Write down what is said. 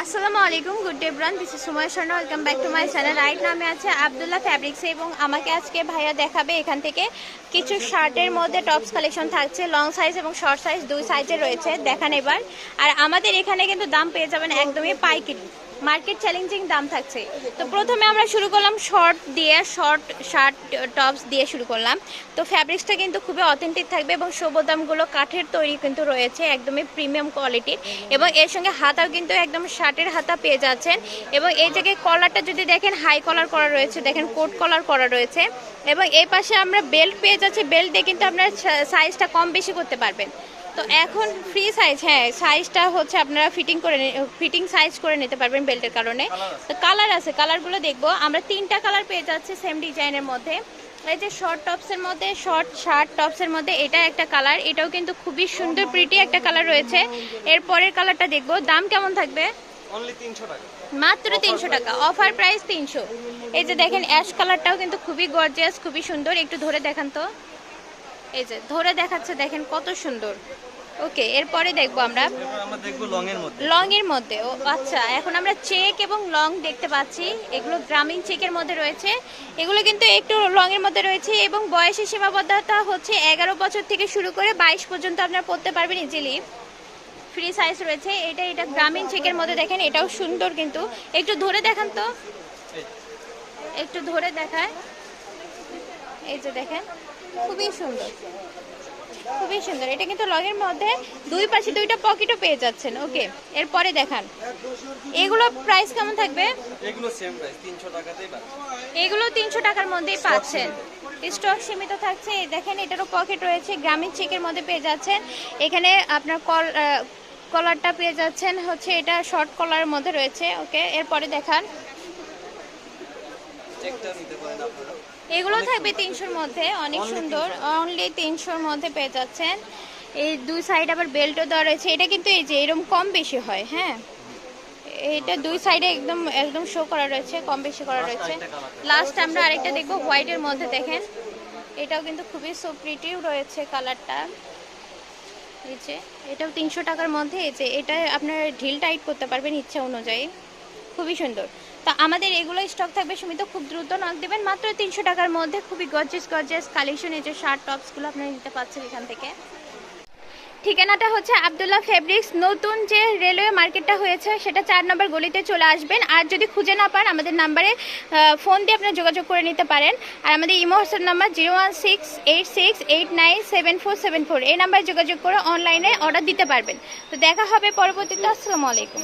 আসসালামু আলাইকুম, good day bran this is Sumoy Sharma welcome back to my channel right নামে আছে আবদুল্লাহ ফ্যাব্রিক্সে এবং আমাকে আজকে ভাইয়া দেখাবে এখান থেকে কিছু শার্টের মধ্যে টপস কালেকশন থাকছে লং সাইজ এবং শর্ট সাইজ দুই সাইজে রয়েছে, দেখান এবার। আর আমাদের এখানে কিন্তু দাম পেয়ে যাবেন একদমই পাইকারি। মার্কেট চ্যালেঞ্জিং দাম থাকছে। তো প্রথমে আমরা শুরু করলাম শর্ট দিয়ে, শর্ট শার্ট, টপস দিয়ে শুরু করলাম। তো ফ্যাব্রিক্সটা কিন্তু খুবই অথেন্টিক থাকবে এবং শোভদামগুলো কাঠের তৈরি কিন্তু রয়েছে, একদমই প্রিমিয়াম কোয়ালিটির এবং এর সঙ্গে হাতাও কিন্তু একদম শার্টের হাতা পেয়ে যাচ্ছেন। এবং এই জায়গায় কলারটা যদি দেখেন হাই কলার করা রয়েছে, দেখেন কোট কলার করা রয়েছে। এবং এই পাশে আমরা বেল্ট পেয়ে যাচ্ছি বেল্ট দিয়ে কিন্তু আপনার সাইজটা কম বেশি করতে পারবেন। তো এখন ফ্রি সাইজ হ্যাঁ সাইজটা হচ্ছে আপনারা ফিটিং করে ফিটিং সাইজ করে নিতে পারবেন বেল্টের কারণে। তো কালার আছে কালারগুলো দেখব। আমরা তিনটা কালার পেয়ে যাচ্ছি সেম ডিজাইনের মধ্যে। এই যে শর্ট টপসের মধ্যে শর্ট শার্ট টপসের মধ্যে এটা একটা কালার এটাও কিন্তু খুবই সুন্দর প্রিটি একটা কালার রয়েছে। এর পরের কালারটা দেখব। দাম কেমন থাকবে? তিনশো মাত্র তিনশো টাকা। অফার প্রাইস তিনশো। এই যে দেখেন অ্যাশ কালারটাও কিন্তু খুবই গর্জিয়াস খুবই সুন্দর। একটু ধরে দেখান তো। এই যে ধরে দেখাচ্ছে দেখেন কত সুন্দর। ওকে এরপরে দেখব আমরা। দেখব লং এর মধ্যে। লং এর মধ্যে ও আচ্ছা এখন আমরা চেক এবং লং দেখতে পাচ্ছি। এগুলো গ্রামীণ চেকের মধ্যে রয়েছে। এগুলো কিন্তু একটু লং এর মধ্যে রয়েছে এবং বয়সের সীমাবদ্ধতা হচ্ছে এগারো বছর থেকে শুরু করে বাইশ পর্যন্ত আপনারা পড়তে পারবেন ইজিলি ফ্রি সাইজ রয়েছে। এটা এটা গ্রামীণ চেকের মধ্যে দেখেন এটাও সুন্দর কিন্তু। একটু ধরে দেখান তো। একটু ধরে দেখায়। এই যে দেখেন খুবই সুন্দর। খুবই সুন্দর। এটা কিন্তু লগের মধ্যে দুই পাশে দুইটা পকেটও পেয়ে যাচ্ছেন। ওকে এরপরে দেখান। এগুলো প্রাইস কেমন থাকবে? এগুলো সেম প্রাইস তিনশো টাকাতেই পাবে এগুলো তিনশো টাকার মধ্যেই পাচ্ছেন। স্টক সীমিত থাকছে। দেখেন এটারও পকেট রয়েছে। গ্রামীণ চেকের মধ্যে পেয়ে যাচ্ছেন। এখানে আপনার কল কলারটা পেয়ে যাচ্ছেন। হচ্ছে এটা শর্ট কলারের মধ্যে রয়েছে। ওকে এরপরে দেখান চেকটা নিতে পারেন আপনারা এগুলো থাকবে তিনশোর মধ্যে অনেক সুন্দর। অনলি তিনশোর মধ্যে পেয়ে যাচ্ছেন। এই দুই সাইড আবার বেল্টও দেওয়া রয়েছে। এটা কিন্তু এই যে এরকম কম বেশি হয় হ্যাঁ? এটা দুই সাইডে একদম একদম শো করা রয়েছে কম বেশি করা রয়েছে। লাস্ট আমরা আরেকটা দেখব হোয়াইটের মধ্যে দেখেন। এটাও কিন্তু খুবই সো প্রিটিও রয়েছে কালারটা এই যে এটাও তিনশো টাকার মধ্যে। এই যে এটা আপনার ঢিল টাইট করতে পারবেন ইচ্ছা অনুযায়ী। খুবই সুন্দর। তা আমাদের এগুলো স্টক থাকবে সুমিত, খুব দ্রুত নক দেবেন। মাত্র তিনশো টাকার মধ্যে খুবই গর্জিয়াস গর্জিয়াস কালেকশন এই যে শার্ট টপসগুলো আপনারা নিতে পারছেন এখান থেকে। ঠিকানাটা হচ্ছে আবদুল্লাহ ফেব্রিক্স নতুন যে রেলওয়ে মার্কেটটা হয়েছে, সেটা চার নম্বর গলিতে চলে আসবেন। আর যদি খুঁজে না পান, আমাদের নাম্বারে ফোন দিয়ে আপনারা যোগাযোগ করে নিতে পারেন। আর আমাদের imo WhatsApp number zero one six eight six eight nine seven four seven four এই নাম্বারে যোগাযোগ করে অনলাইনে অর্ডার দিতে পারবেন। তো দেখা হবে পরবর্তীতে। আসসালামু আলাইকুম।